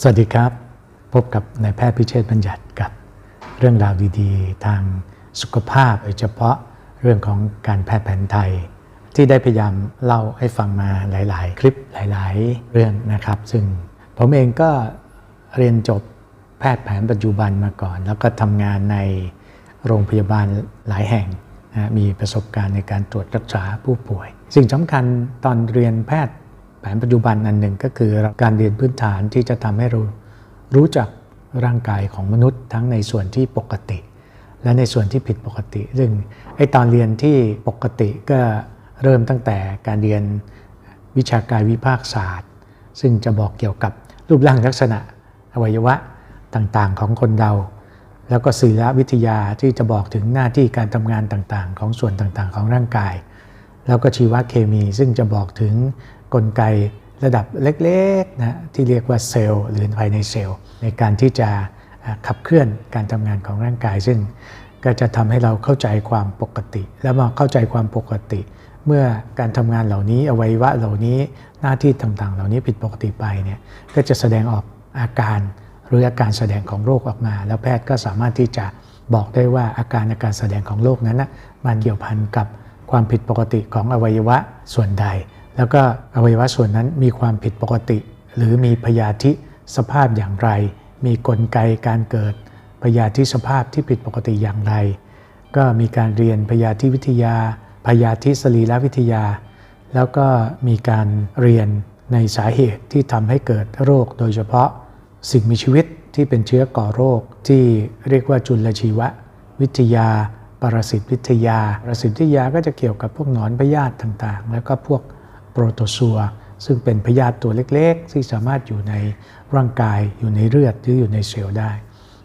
สวัสดีครับ พบกับนายแพทย์พิเชษบัญญัติกับเรื่องราวดีๆ ทางสุขภาพโดยเฉพาะเรื่องของการแพทย์แผนไทย ที่ได้พยายามเล่าให้ฟังมาหลาย ๆ คลิปหลาย ๆ เรื่องนะครับ ซึ่งผมเองก็เรียนจบแพทย์แผนปัจจุบันมาก่อน แล้วก็ทำงานในโรงพยาบาลหลายแห่งนะมีประสบการณ์ในการตรวจรักษาผู้ป่วย สิ่งสำคัญตอนเรียนแพทย์ ผนปัจจุบันอันหนึ่งก็คือการเรียนพื้นฐานที่จะทำให้เรารู้จักร่างกายของมนุษย์ทั้งในส่วนที่ปกติ และในส่วนที่ผิดปกติ ซึ่งไอตอนเรียนที่ปกติก็เริ่มตั้งแต่การเรียนวิชากายวิภาคศาสตร์ ซึ่งจะบอกเกี่ยวกับรูปร่างลักษณะอวัยวะต่างๆของคนเรา แล้วก็ศิลวิทยาที่จะบอกถึงหน้าที่การทำงานต่างๆ ของส่วนต่างๆ ของร่างกาย แล้วก็ชีวเคมีซึ่งจะบอกถึง กลไกระดับเล็กๆนะที่เรียกว่าเซลล์หรือภายในเซลล์ในการที่จะขับเคลื่อนการทำงานของร่างกาย ซึ่งก็จะทำให้เราเข้าใจความปกติ แล้วมาเข้าใจความปกติ เมื่อการทำงานเหล่านี้อวัยวะเหล่านี้หน้าที่ต่างๆ เหล่านี้ผิดปกติไปเนี่ยก็จะแสดงออกอาการหรืออาการแสดงของโรคออกมา แล้วแพทย์ก็สามารถที่จะบอกได้ว่าอาการอาการแสดงของโรคนั้นนะมันเกี่ยวพันกับความผิดปกติของอวัยวะส่วนใด แล้วก็อวัยวะส่วนนั้นมีความผิดปกติ หรือมีพยาธิสภาพอย่างไร มีกลไกการเกิดพยาธิสภาพที่ผิดปกติอย่างไร ก็มีการเรียนพยาธิวิทยา พยาธิสรีรวิทยา แล้วก็มีการเรียนในสาเหตุที่ทำให้เกิดโรค โดยเฉพาะสิ่งมีชีวิตที่เป็นเชื้อก่อโรค ที่เรียกว่าจุลชีววิทยา ปรสิตวิทยา ปรสิตวิทยาก็จะเกี่ยวกับพวกหนอนพยาธิต่างๆ แล้วก็พวก โปรโตซัวซึ่งเป็นพยาธิตัวเล็กๆ ที่สามารถอยู่ในร่างกายอยู่ในเลือดหรืออยู่ในเซลล์ได้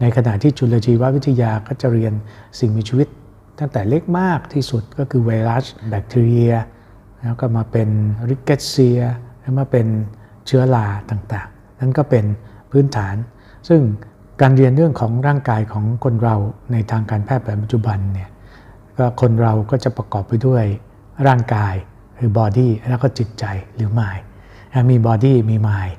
ในขณะที่จุลชีววิทยาก็จะเรียนสิ่งมีชีวิต ตั้งแต่เล็กมากที่สุดก็คือไวรัสแบคทีเรีย แล้วก็มาเป็นริกเกตเซียแล้วมาเป็นเชื้อราต่างๆ นั่นก็เป็นพื้นฐาน ซึ่งการเรียนเรื่องของร่างกายของคนเราในทางการแพทย์แบบปัจจุบันเนี่ยก็คนเราก็จะประกอบไปด้วยร่างกาย หรือบอดี้แล้วก็จิตใจหรือ mind มีบอดี้มี mind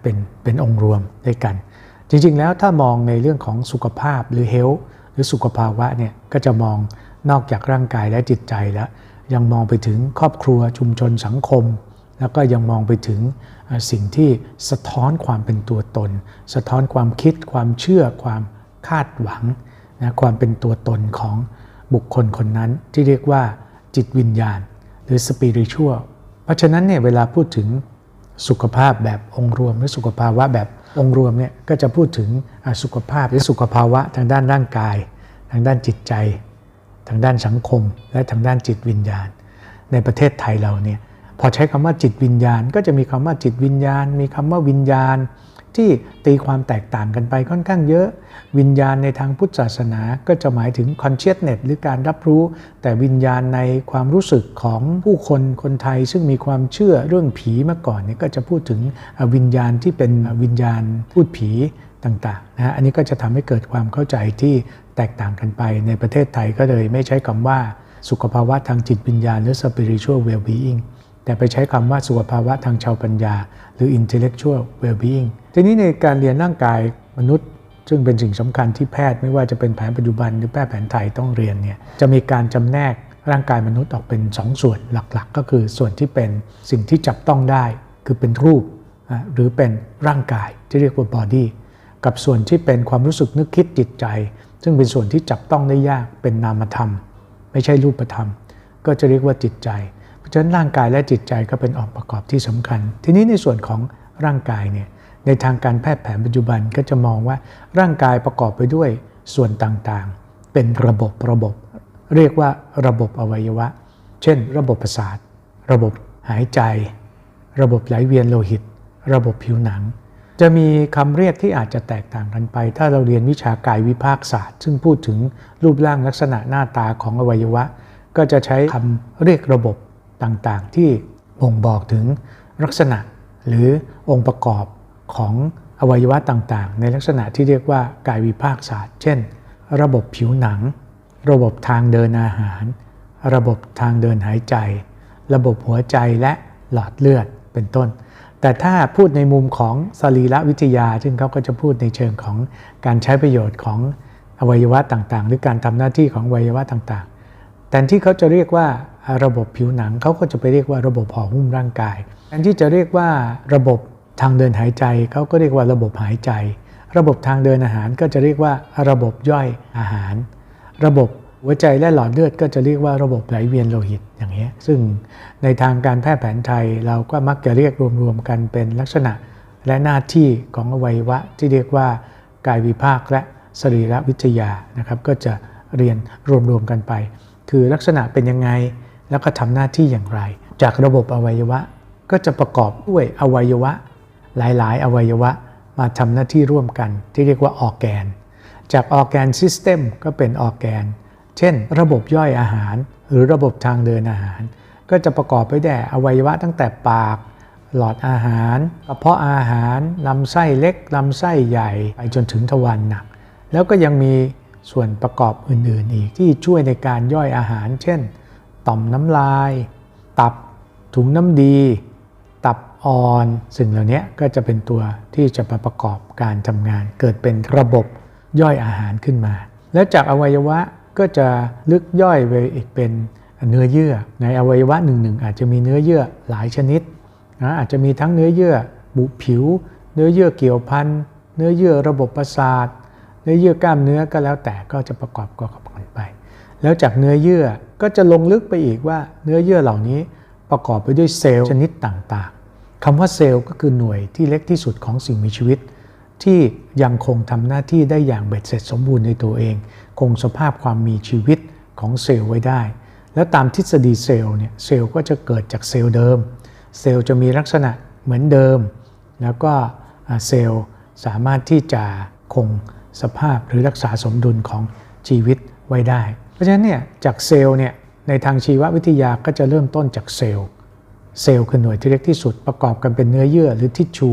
เป็นเป็นองค์รวมด้วยกัน จริงๆแล้วถ้ามองในเรื่องของสุขภาพหรือ health หรือสุขภาวะเนี่ยก็จะมองนอกจากร่างกายและจิตใจแล้ว ยังมองไปถึงครอบครัวชุมชนสังคม แล้วก็ยังมองไปถึงสิ่งที่สะท้อนความเป็นตัวตน สะท้อนความคิดความเชื่อความคาดหวังนะความเป็นตัวตนของบุคคลคนนั้นที่เรียกว่าจิตวิญญาณ หรือสปิริชัวเพราะฉะนั้นเนี่ยเวลาพูดถึงสุขภาพแบบองค์รวมหรือสุขภาวะแบบองค์รวมเนี่ยก็จะพูดถึงสุขภาพหรือสุขภาวะทางด้านร่างกาย ทางด้านจิตใจ ทางด้านสังคม และทางด้านจิตวิญญาณ ในประเทศไทยเราเนี่ยพอใช้คำว่าจิตวิญญาณ ก็จะมีคำว่าจิตวิญญาณ มีคำว่าวิญญาณ ที่ตีความแตกต่างกันไปค่อนข้างเยอะ วิญญาณในทางพุทธศาสนาก็จะหมายถึง consciousness หรือการรับรู้ แต่วิญญาณในความรู้สึกของผู้คนคนไทย ซึ่งมีความเชื่อเรื่องผีมาก่อนเนี่ยก็จะพูดถึงวิญญาณที่เป็นวิญญาณพูดผีต่างๆนะอันนี้ก็จะทำให้เกิดความเข้าใจที่แตกต่างกันไปในประเทศไทยก็เลยไม่ใช้คำว่าสุขภาวะทางจิตวิญญาณหรือ spiritual well-being แต่ไปใช้คำว่าสุขภาวะทางชาวปัญญา หรือ intellectual well-being ทีนี้ในการเรียนร่างกายมนุษย์ ซึ่งเป็นสิ่งสำคัญที่แพทย์ไม่ว่าจะเป็นแผนปัจจุบันหรือแพทย์แผนไทยต้องเรียนเนี่ยจะมีการจำแนกร่างกายมนุษย์ออกเป็น2ส่วนหลักๆ ก็คือส่วนที่เป็นสิ่งที่จับต้องได้ คือเป็นรูปหรือเป็นร่างกายที่เรียกว่า body กับส่วนที่เป็นความรู้สึกนึกคิดจิตใจ ซึ่งเป็นส่วนที่จับต้องได้ยากเป็นนามธรรม ไม่ใช่รูปธรรม ก็จะเรียกว่าจิตใจ ฉะนั้นร่างกายและจิตใจก็เป็นองค์ประกอบที่สำคัญ ทีนี้ในส่วนของร่างกายเนี่ยในทางการแพทย์แผนปัจจุบันก็จะมองว่าร่างกายประกอบไปด้วยส่วนต่างๆ เป็นระบบระบบ เรียกว่าระบบอวัยวะ เช่น ระบบประสาท ระบบหายใจ ระบบไหลเวียนโลหิต ระบบผิวหนัง จะมีคำเรียกที่อาจจะแตกต่างกันไป ถ้าเราเรียนวิชากายวิภาคศาสตร์ ซึ่งพูดถึงรูปร่างลักษณะหน้าตาของอวัยวะ ก็จะใช้คำเรียกระบบ ต่างๆ ที่บ่งบอกถึงลักษณะหรือองค์ประกอบของอวัยวะต่างๆ ในลักษณะที่เรียกว่ากายวิภาคศาสตร์ เช่น ระบบผิวหนัง ระบบทางเดินอาหาร ระบบทางเดินหายใจ ระบบหัวใจและหลอดเลือดเป็นต้น แต่ถ้าพูดในมุมของสรีรวิทยา ซึ่งเขาก็จะพูดในเชิงของการใช้ประโยชน์ของอวัยวะต่างๆ หรือการทำหน้าที่ของอวัยวะต่างๆแทนที่เขาจะเรียกว่า ระบบผิวหนังเขาก็จะไปเรียกว่าระบบห่อหุ้มร่างกายแทนที่จะเรียกว่าระบบทางเดินหายใจเขาก็เรียกว่าระบบหายใจ ระบบทางเดินอาหารก็จะเรียกว่าระบบย่อยอาหาร ระบบหัวใจและหลอดเลือดก็จะเรียกว่าระบบไหลเวียนโลหิตอย่างนี้ซึ่งในทางการแพทย์แผนไทยเราก็มักจะเรียกรวมๆกันเป็นลักษณะและหน้าที่ของอวัยวะที่เรียกว่ากายวิภาคและสรีรวิทยานะครับก็จะเรียนรวมๆกันไป คือลักษณะเป็นยังไง แล้วก็ทำหน้าที่อย่างไร จากระบบอวัยวะก็จะประกอบด้วยอวัยวะ หลายๆ อวัยวะมาทำหน้าที่ร่วมกัน ที่เรียกว่าออแกน จากออแกนซิสเต็มก็เป็นออแกน เช่น ระบบย่อยอาหาร หรือระบบทางเดินอาหาร ก็จะประกอบไปด้วยอวัยวะตั้งแต่ปาก หลอดอาหาร กระเพาะอาหาร ลำไส้เล็ก ลำไส้ใหญ่ ไปจนถึงทวารหนัก แล้วก็ยังมีส่วนประกอบอื่นๆ อีกที่ช่วยในการย่อยอาหาร เช่น ต่อมน้ำลาย ตับ ถุงน้ำดี ตับอ่อน สิ่งเหล่านี้ก็จะเป็นตัวที่จะมาประกอบการทำงาน เกิดเป็นระบบย่อยอาหารขึ้นมา แล้วจากอวัยวะก็จะลึกย่อยไปอีกเป็นเนื้อเยื่อ ในอวัยวะหนึ่งๆอาจจะมีเนื้อเยื่อหลายชนิดนะอาจจะมีทั้งเนื้อเยื่อบุผิว เนื้อเยื่อเกี่ยวพันเนื้อเยื่อระบบประสาท เนื้อเยื่อกล้ามเนื้อก็แล้วแต่ก็จะประกอบกันไป แล้วจากเนื้อเยื่อ ก็จะลงลึกไปอีกว่าเนื้อเยื่อเหล่านี้ประกอบไปด้วยเซลล์ชนิดต่างๆคำว่าเซลล์ก็คือหน่วยที่เล็กที่สุดของสิ่งมีชีวิต ที่ยังคงทำหน้าที่ได้อย่างเบ็ดเสร็จสมบูรณ์ในตัวเอง คงสภาพความมีชีวิตของเซลล์ไว้ได้ แล้วตามทฤษฎีเซลล์เนี่ยเซลล์ก็จะเกิดจากเซลล์เดิม เซลล์จะมีลักษณะเหมือนเดิม แล้วก็เซลล์สามารถที่จะคงสภาพหรือรักษาสมดุลของชีวิตไว้ได้ เพราะฉะนั้นเนี่ยจากเซลล์เนี่ยในทางชีววิทยาก็จะเริ่มต้นจากเซลล์ เซลล์คือหน่วยที่เล็กที่สุดประกอบกันเป็นเนื้อเยื่อหรือทิชชู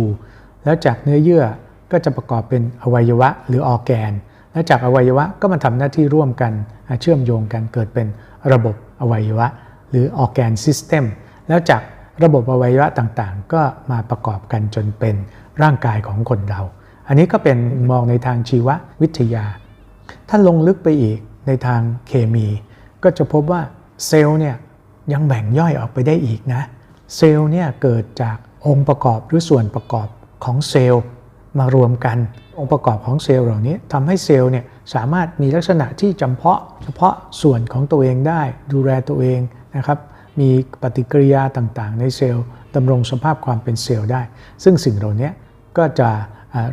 แล้วจากเนื้อเยื่อก็จะประกอบเป็นอวัยวะหรือออแกน และจากอวัยวะก็มาทำหน้าที่ร่วมกันเชื่อมโยงกันเกิดเป็นระบบอวัยวะ หรือออแกนซิสเต็มแล้วจากระบบอวัยวะต่างๆ ก็มาประกอบกันจนเป็นร่างกายของคนเรา อันนี้ก็เป็นมองในทางชีววิทยา ถ้าลงลึกไปอีก ในทางเคมี ก็จะพบว่าเซลล์เนี่ยยังแบ่งย่อยออกไปได้อีกนะ เซลล์เนี่ยเกิดจากองค์ประกอบหรือส่วนประกอบของเซลล์มารวมกัน องค์ประกอบของเซลล์เหล่านี้ทำให้เซลล์เนี่ยสามารถมีลักษณะที่จำเพาะ เฉพาะส่วนของตัวเองได้ ดูแลตัวเองนะครับมีปฏิกิริยาต่างๆ ในเซลล์ดำรงสภาพความเป็นเซลล์ได้ ซึ่งสิ่งเหล่านี้ก็จะ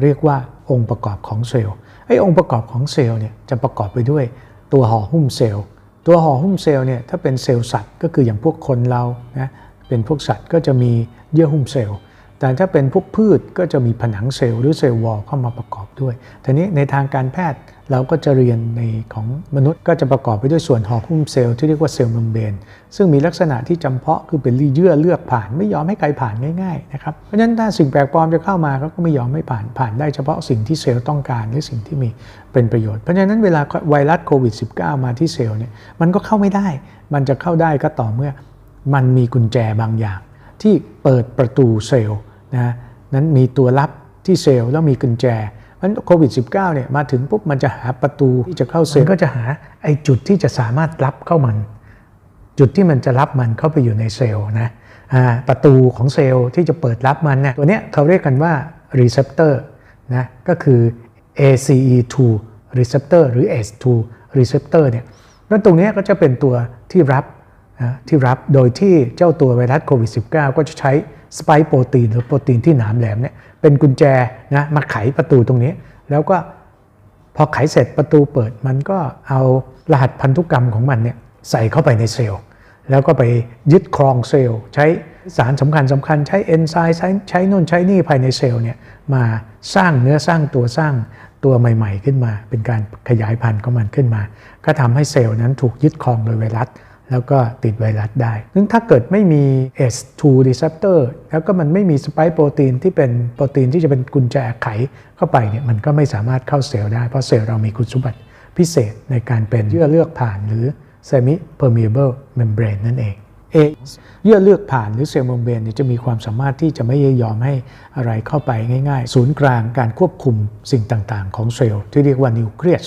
เรียกว่าองค์ประกอบของเซลล์ไอ้องค์ประกอบของเซลล์เนี่ยจะประกอบไปด้วย ตัวห่อหุ้มเซลล์ ตัวห่อหุ้มเซลล์เนี่ยถ้าเป็นเซลล์สัตว์ก็คืออย่างพวกคนเรานะเป็นพวกสัตว์ก็จะมีเยื่อหุ้มเซลล์ แต่ถ้าเป็นพวกพืชก็จะมีผนังเซลล์หรือเซลล์วอลเข้ามาประกอบด้วยทีนี้ในทางการแพทย์เราก็จะเรียนในของมนุษย์ก็จะประกอบไปด้วยส่วนห่อหุ้มเซลล์ที่เรียกว่าเซลล์เมมเบรนซึ่งมีลักษณะที่จำเพาะคือเป็นรีเยื่อเลือกผ่านไม่ยอมให้ใครผ่านง่ายๆนะครับเพราะฉะนั้นถ้าสิ่งแปลกปลอมจะเข้ามาเขาก็ไม่ยอมไม่ผ่านผ่านได้เฉพาะสิ่งที่เซลล์ต้องการหรือสิ่งที่มีเป็นประโยชน์เพราะฉะนั้นเวลาไวรัสโควิด -19 มาที่เซลล์เนี่ยมันก็เข้าไม่ได้ มันจะเข้าได้ก็ต่อเมื่อ มันมีกุญแจบางอย่าง ที่เปิดประตูเซลล์นะนั้นมีตัวลับที่เซลล์แล้วมีกุญแจมันโควิด -19 เนี่ยมาถึงปุ๊บมันจะหาประตูที่จะเข้าเซลล์ก็จะหาไอ้จุดที่จะสามารถรับเข้ามัน จุดที่มันจะรับมันเข้าไปอยู่ในเซลล์นะประตูของเซลล์ที่จะเปิดรับมันเนี่ยตัวเนี้ยเขาเรียกกันว่า receptor นะก็คือ ACE2 receptor หรือ ACE2 receptor เนี่ยแล้วตรงนี้ก็จะเป็นตัวที่รับ ที่รับโดยที่เจ้าตัวไวรัสโควิด -19 ก็จะใช้สไปโปรตีนหรือโปรตีนที่หนามแหลมเนี่ยเป็นกุญแจนะมาไขประตูตรงนี้ แล้วก็พอไขเสร็จประตูเปิดมันก็เอารหัสพันธุกรรมของมันเนี่ยใส่เข้าไปในเซลล์แล้วก็ไปยึดครองเซลล์ ใช้สารสำคัญสำคัญใช้เอนไซม์ใช้ใช้นู่นใช้นี่ภายในเซลล์เนี่ยมาสร้างเนื้อสร้างตัวสร้างตัวใหม่ ๆ ขึ้นมา เป็นการขยายพันธุ์ของมันขึ้นมา ก็ทำให้เซลล์นั้นถูกยึดครองโดยไวรัส แล้วก็ติดไวรัสได้ซึ่งถ้าเกิดไม่มี S2 receptor แล้วก็มันไม่มีสไปค์โปรตีนที่เป็นโปรตีนที่จะเป็นกุญแจไขเข้าไปเนี่ยมันก็ไม่สามารถเข้าเซลล์ได้ เพราะเซลล์เรามีคุณสมบัติพิเศษในการเป็นเยื่อเลือกผ่านหรือ semi permeable membrane นั่นเองเอเยื่อเลือกผ่านหรือเซลล์เมมเบรนจะมีความสามารถที่จะไม่ยอมให้อะไรเข้าไปง่าย ๆ ศูนย์กลางการควบคุมสิ่งต่างๆ ของเซลล์ที่เรียกว่านิวเคลียส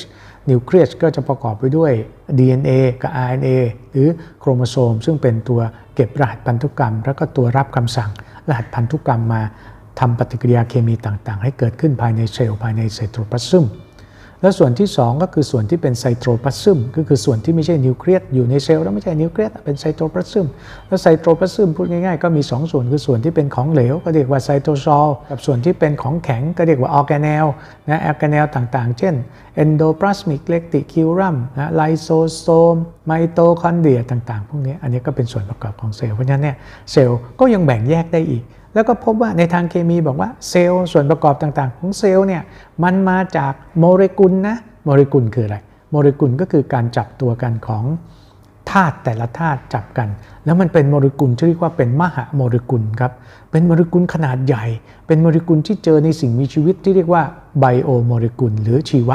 นิวเคลียสก็จะประกอบไปด้วย DNA กับ RNA หรือโครโมโซม ซึ่งเป็นตัวเก็บรหัสพันธุกรรม แล้วก็ตัวรับคำสั่ง รหัสพันธุกรรมมาทำปฏิกิริยาเคมีต่างๆ ให้เกิดขึ้นภายในเซลล์ภายในไซโตรพลาซึม และส่วนที่ 2 ก็คือส่วนที่เป็นไซโตรพลาซึมก็คือส่วนที่ไม่ใช่นิวเคลียสอยู่ในเซลล์แล้วไม่ใช่นิวเคลียสเป็นไซโตรพลาซึมแล้วไซโตรพลาซึมพูดง่ายๆก็มี 2 ส่วนคือส่วนที่เป็นของเหลว ก็เรียกว่าไซโตซอลกับส่วนที่เป็นของแข็งก็เรียกว่าออร์แกเนลนะออร์แกเนลต่างๆ เช่นเอนโดพลาสมิกเลกติคิวรัมนะไลโซโซมไมโตคอนเดรียต่างๆ พวกนี้อันนี้ก็เป็นส่วนประกอบของเซลล์เพราะฉะนั้นเนี่ยเซลล์ก็ยังแบ่งแยกได้อีก แล้วก็พบว่าในทางเคมีบอกว่าเซลล์ส่วนประกอบต่างๆ ของเซลล์เนี่ยมันมาจากโมเลกุลนะโมเลกุลคืออะไร โมเลกุลก็คือการจับตัวกันของธาตุแต่ละธาตุจับกัน แล้วมันเป็นโมเลกุลที่เรียกว่าเป็นมหาโมเลกุลครับเป็นโมเลกุลขนาดใหญ่ เป็นโมเลกุลที่เจอในสิ่งมีชีวิตที่เรียกว่าไบโอโมเลกุลหรือชีว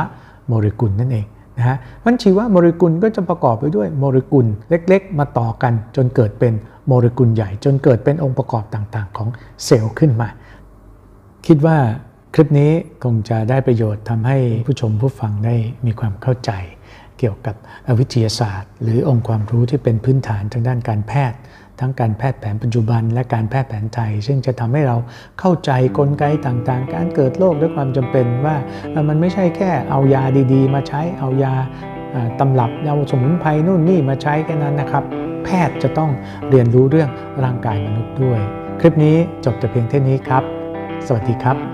โมเลกุลนั่นเอง นะฮะมันชีวโมเลกุลก็จะประกอบไปด้วยโมเลกุลเล็กๆ มาต่อกันจนเกิดเป็นโมเลกุลใหญ่ จนเกิดเป็นองค์ประกอบต่างๆ ของเซลล์ขึ้นมา คิดว่าคลิปนี้คงจะได้ประโยชน์ทำให้ผู้ชมผู้ฟังได้มีความเข้าใจ เกี่ยวกับวิทยาศาสตร์ หรือองค์ความรู้ที่เป็นพื้นฐานทางด้านการแพทย์ ทั้งการแพทย์แผนปัจจุบัน และการแพทย์แผนไทย ซึ่งจะทำให้เราเข้าใจกลไกต่างๆ การเกิดโรคด้วยความจำเป็นว่ามันไม่ใช่แค่เอายาดีๆ มาใช้เอายาตำรับเอาสมุนไพรนู่นนี่มาใช้แค่นั้นนะครับ แพทย์จะต้องเรียนรู้เรื่องร่างกายมนุษย์ด้วย คลิปนี้จบแต่เพียงเท่านี้ครับ สวัสดีครับ